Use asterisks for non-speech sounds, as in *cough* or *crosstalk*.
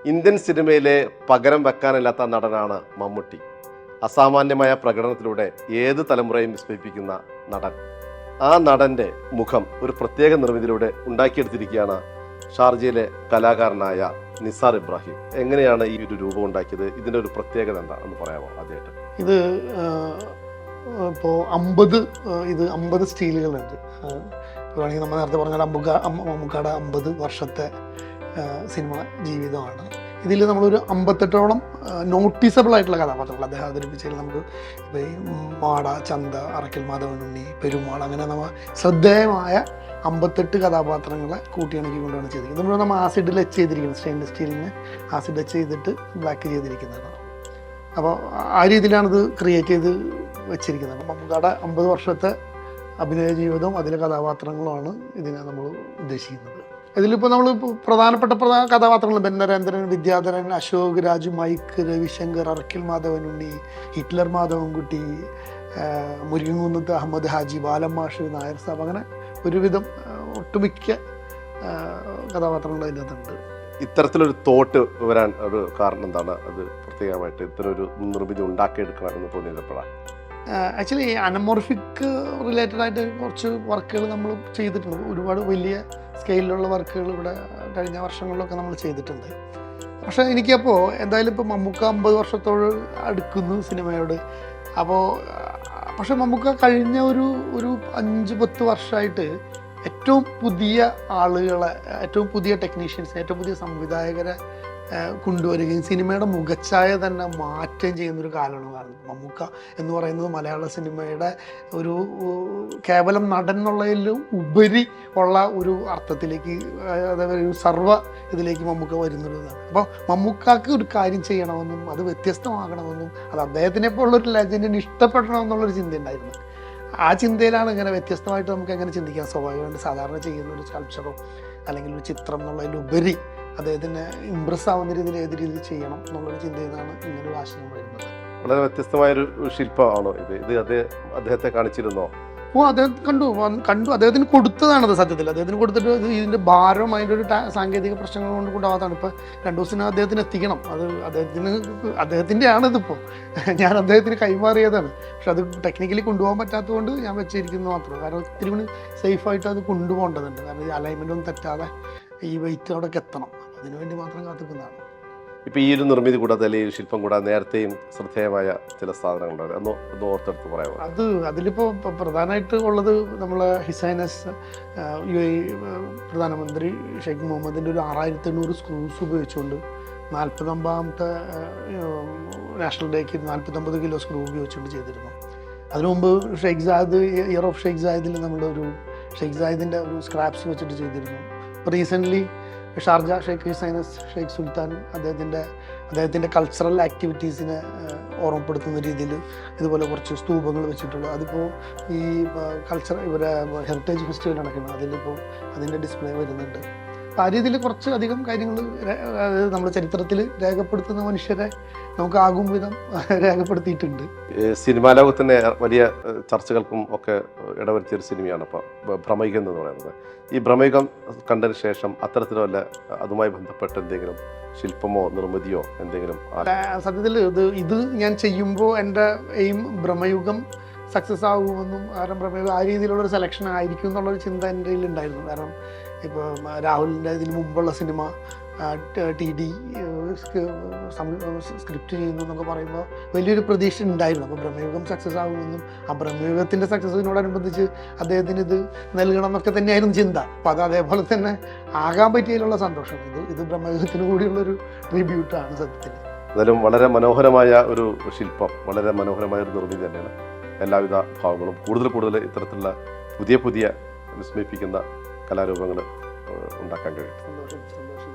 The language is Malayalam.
ഇന്ത്യൻ സിനിമയിലെ പകരം വെക്കാനില്ലാത്ത നടനാണ് മമ്മൂട്ടി. അസാമാന്യമായ പ്രകടനത്തിലൂടെ ഏത് തലമുറയും വിസ്മയിപ്പിക്കുന്ന നടൻ. ആ നടന്റെ മുഖം ഒരു പ്രത്യേക നിർമ്മിതിയിലൂടെ ഉണ്ടാക്കിയെടുത്തിരിക്കുകയാണ് ഷാർജയിലെ കലാകാരനായ നിസാർ ഇബ്രാഹിം. എങ്ങനെയാണ് ഈ ഒരു രൂപം ഉണ്ടാക്കിയത്? ഇതിന്റെ ഒരു പ്രത്യേകത എന്താ? എന്ന് പറയാമോ ആദ്യമായിട്ട്? ഇത് ഇപ്പോൾ അമ്പത് ഇത് അമ്പത് സ്റ്റീലുകളുണ്ട്. വേണമെങ്കിൽ നമ്മൾ നേരത്തെ പറഞ്ഞ അമ്പുക മമ്മൂക്കാട് അമ്പത് വർഷത്തെ സിനിമ ജീവിതമാണ്. ഇതിൽ നമ്മളൊരു അമ്പത്തെട്ടോളം നോട്ടീസബിൾ ആയിട്ടുള്ള കഥാപാത്രങ്ങൾ അദ്ദേഹം അവതരിപ്പിച്ചതിൽ നമുക്ക് ഇപ്പോൾ ഈ മാട ചന്ത അറക്കൽ മാധവനുണ്ണി പെരുമാൾ അങ്ങനെ നമ്മൾ ശ്രദ്ധേയമായ അമ്പത്തെട്ട് കഥാപാത്രങ്ങളെ കൂട്ടിയിണക്കിക്കൊണ്ടാണ് ചെയ്തിരിക്കുന്നത്. നമ്മൾ നമ്മൾ ആസിഡ് ലച്ച് ചെയ്തിരിക്കുന്നത് സ്റ്റെയിൻലെസ് സ്റ്റീലിന് ആസിഡ് ലച്ച് ചെയ്തിട്ട് ബ്ലാക്ക് ചെയ്തിരിക്കുന്നതാണ്. അപ്പോൾ ആ രീതിയിലാണ് ക്രിയേറ്റ് ചെയ്ത് വെച്ചിരിക്കുന്നത്. അപ്പം മമ്മൂക്കാടെ അമ്പത് വർഷത്തെ അഭിനയ ജീവിതവും അതിലെ കഥാപാത്രങ്ങളുമാണ് ഇതിനെ നമ്മൾ ഉദ്ദേശിക്കുന്നത്. ഇതിലിപ്പോൾ നമ്മൾ പ്രധാനപ്പെട്ട പ്രധാന കഥാപാത്രങ്ങൾ Ben Narendran Vidyadharan Ashok Raj Mike Ravishankar Arakkal Madhavanunni Hitler Madhavankutty Murukankunnath Ahammad Haji Balamash Nair Saab അങ്ങനെ ഒരുവിധം ഒട്ടുമിക്ക കഥാപാത്രങ്ങൾ അതിനകത്തുണ്ട്. ഇത്തരത്തിലൊരു തോട്ട് വരാൻ ഒരു കാരണം എന്താണ്? അത് പ്രത്യേകമായിട്ട് ഇത്തരം ഒരു നിർമ്മിതി ഉണ്ടാക്കിയെടുക്കണം എന്ന് തോന്നിയത് എപ്പോഴാണ് ആക്ച്വലി അനമോർഫിക് റിലേറ്റഡ് ആയിട്ട് കുറച്ച് വർക്കുകൾ നമ്മൾ ചെയ്തിട്ടുണ്ട്. ഒരുപാട് വലിയ സ്കെയിലുള്ള വർക്കുകൾ ഇവിടെ കഴിഞ്ഞ വർഷങ്ങളിലൊക്കെ നമ്മൾ ചെയ്തിട്ടുണ്ട്. പക്ഷേ എനിക്കപ്പോൾ എന്തായാലും ഇപ്പോൾ മമ്മൂക്ക അമ്പത് വർഷത്തോട് അടുക്കുന്നു സിനിമയോട്. അപ്പോൾ പക്ഷെ മമ്മൂക്ക കഴിഞ്ഞ ഒരു ഒരു അഞ്ച് പത്ത് വർഷമായിട്ട് ഏറ്റവും പുതിയ ആളുകളെ ഏറ്റവും പുതിയ ടെക്നീഷ്യൻസ് ഏറ്റവും പുതിയ സംവിധായകരെ കൊണ്ടുവരികയും സിനിമയുടെ മുഖച്ഛായ തന്നെ മാറ്റം ചെയ്യുന്നൊരു കാണുന്നത് മമ്മൂക്ക എന്ന് പറയുന്നത് മലയാള സിനിമയുടെ ഒരു കേവലം നടൻ എന്നുള്ളതിലും ഉപരി ഉള്ള ഒരു അർത്ഥത്തിലേക്ക് അതേപോലെ ഒരു സർവ ഇതിലേക്ക് മമ്മൂക്ക വരുന്നൊരു ഇതാണ്. അപ്പോൾ മമ്മൂക്കാക്ക് ഒരു കാര്യം ചെയ്യണമെന്നും അത് വ്യത്യസ്തമാകണമെന്നും അത് അദ്ദേഹത്തിനെ പോലുള്ളൊരു ലെജൻഡിന് ഇഷ്ടപ്പെടണമെന്നുള്ളൊരു ചിന്ത ഉണ്ടായിരുന്നു. ആ ചിന്തയിലാണ് ഇങ്ങനെ വ്യത്യസ്തമായിട്ട് നമുക്ക് എങ്ങനെ ചിന്തിക്കാം. സ്വാഭാവികമായിട്ട് സാധാരണ ചെയ്യുന്ന ഒരു സ്കൾപ്ചറോ അല്ലെങ്കിൽ ഒരു ചിത്രം എന്നുള്ളതിലുപരി അദ്ദേഹത്തിന് ഇമ്പ്രസ് ആവുന്ന രീതിയിൽ ഏത് രീതിയിൽ ചെയ്യണം എന്നുള്ളൊരു ചിന്തയിൽ നിന്നാണ് ഇങ്ങനെ ഒരു ആശയം വരുന്നത്. വളരെ വ്യത്യസ്തമായൊരു ശില്പമാണോ ഇത്. ഇത് അദ്ദേഹം അദ്ദേഹത്തെ കാണിച്ചിരുന്നോ? ഓ അദ്ദേഹം കണ്ടു. കണ്ടു. അദ്ദേഹത്തിന് കൊടുത്തതാണത് സത്യത്തിൽ. അദ്ദേഹത്തിന് കൊടുത്തിട്ട് ഇതിന്റെ ഭാരം അതിന്റെ ഒരു സാങ്കേതിക പ്രശ്നങ്ങൾ കൊണ്ട് കൊണ്ടാവാതാണ് ഇപ്പോൾ രണ്ടു ദിവസത്തിന് അദ്ദേഹത്തിന് എത്തിക്കണം. അത് അദ്ദേഹത്തിന് അദ്ദേഹത്തിന്റെ ആണ് ഞാൻ അദ്ദേഹത്തിന് കൈമാറിയതാണ്. പക്ഷെ അത് ടെക്നിക്കലി കൊണ്ടുപോകാൻ പറ്റാത്തതുകൊണ്ട് ഞാൻ വെച്ചിരിക്കുന്നത് മാത്രമേ കാരണം ഒത്തിരി കൂടി സേഫായിട്ട് അത് കൊണ്ടുപോകേണ്ടതുണ്ട്. കാരണം ഈ അലൈൻമെന്റ് ഒന്നും തെറ്റാതെ ഈ വെയിറ്റ് അവിടെ എത്തണം. അതിനുവേണ്ടി മാത്രം കാത്തിക്കുന്നതാണ് ഇപ്പൊ ഈ ഒരു നിർമ്മിതി കൂടാതെ അല്ലെങ്കിൽ ഈ ശില്പം കൂടാതെ നേരത്തെയും ശ്രദ്ധേയമായ ചില സാധനങ്ങളുണ്ട്. ഒന്ന് അത് അതിലിപ്പോൾ പ്രധാനമായിട്ട് ഉള്ളത് നമ്മളെ ഹിസൈനസ് യു എ പ്രധാനമന്ത്രി ഷെയ്ഖ് മുഹമ്മദിന്റെ ഒരു ആറായിരത്തി എണ്ണൂറ് സ്ക്രൂസ് ഉപയോഗിച്ചുകൊണ്ട് നാൽപ്പത്തൊമ്പതാമത്തെ നാഷണൽ ഡേക്ക് നാൽപ്പത്തൊമ്പത് കിലോ സ്ക്രൂ ഉപയോഗിച്ചുകൊണ്ട് ചെയ്തിരുന്നു. അതിനുമുമ്പ് Sheikh Zayed year of Sheikh സാഹിദിൽ നമ്മളൊരു ഷെയ്ഖ് സാഹിദിന്റെ ഒരു സ്ക്രാപ്സ് വെച്ചിട്ട് ചെയ്തിരുന്നു. ഇപ്പോൾ റീസെന്റ്ലി ഷാർജ ഷെയ്ഖ് ഹുസൈനസ് ഷെയ്ഖ് സുൽത്താൻ അദ്ദേഹത്തിന്റെ അദ്ദേഹത്തിന്റെ കൾച്ചറൽ ആക്ടിവിറ്റീസിനെ ഓർമ്മപ്പെടുത്തുന്ന രീതിയിൽ ഇതുപോലെ കുറച്ച് സ്തൂപങ്ങൾ വെച്ചിട്ടുള്ളത് അതിപ്പോൾ ഈ കൾച്ചർ ഇവരെ ഹെറിറ്റേജ് ഫെസ്റ്റിവൽ നടക്കുന്നത് അതിലിപ്പോൾ അതിന്റെ ഡിസ്പ്ലേ വരുന്നുണ്ട്. ആ രീതിയിൽ കുറച്ച് അധികം കാര്യങ്ങൾ അതായത് നമ്മുടെ ചരിത്രത്തിൽ രേഖപ്പെടുത്തുന്ന മനുഷ്യരെ നമുക്ക് ആകും വിധം *laughs* രേഖപ്പെടുത്തിയിട്ടുണ്ട്. സിനിമാ ലോകത്തിന്റെ വലിയ ചർച്ചകൾക്കും ഒക്കെ ഇടവരുത്തിയ ഒരു സിനിമയാണ് അപ്പോൾ ഭ്രമയുഗം എന്ന് പറയുന്നത്. ഈ ഭ്രമയുഗം കണ്ടതിന് ശേഷം അത്തരത്തിലല്ല അതുമായി ബന്ധപ്പെട്ട എന്തെങ്കിലും ശില്പമോ നിർമ്മിതിയോ എന്തെങ്കിലും സത്യത്തിൽ ഇത് ഇത് ഞാൻ ചെയ്യുമ്പോൾ എന്റെ എയിം ബ്രഹ്മയുഗം സക്സസ് ആകുമെന്നും കാരണം പ്രമേയം ആ രീതിയിലുള്ളൊരു സെലക്ഷൻ ആയിരിക്കും എന്നുള്ളൊരു ചിന്ത എന്റെ ഉണ്ടായിരുന്നു. കാരണം ഇപ്പോൾ രാഹുലിന്റെ ഇതിന് മുമ്പുള്ള സിനിമ ടി ഡി സ്ക്രിപ്റ്റ് ചെയ്യുന്നു എന്നൊക്കെ പറയുമ്പോൾ വലിയൊരു പ്രതീക്ഷ ഉണ്ടായിരുന്നു. അപ്പോൾ ബ്രഹ്മയുഗം സക്സസ് ആകുമെന്നും ആ ബ്രഹ്മയുഗത്തിന്റെ സക്സസിനോടനുബന്ധിച്ച് അദ്ദേഹത്തിന് ഇത് നൽകണം എന്നൊക്കെ തന്നെയായിരുന്നു ചിന്ത. അപ്പോൾ അത് അതേപോലെ തന്നെ ആകാൻ പറ്റിയതിലുള്ള സന്തോഷം. ഇത് ഇത് ബ്രഹ്മയുഗത്തിന് കൂടിയുള്ളൊരു ട്രിബ്യൂട്ടാണ് സത്യത്തിൽ. എന്നാലും വളരെ മനോഹരമായ ഒരു ശില്പം വളരെ മനോഹരമായ ഒരു നിർമ്മിതി തന്നെയാണ്. എല്ലാവിധ ഭാവങ്ങളും കൂടുതൽ കൂടുതൽ ഇത്തരത്തിലുള്ള പുതിയ പുതിയ വിസ്മയിപ്പിക്കുന്ന കലാരൂപങ്ങൾ ഉണ്ടാക്കാൻ കഴിയും.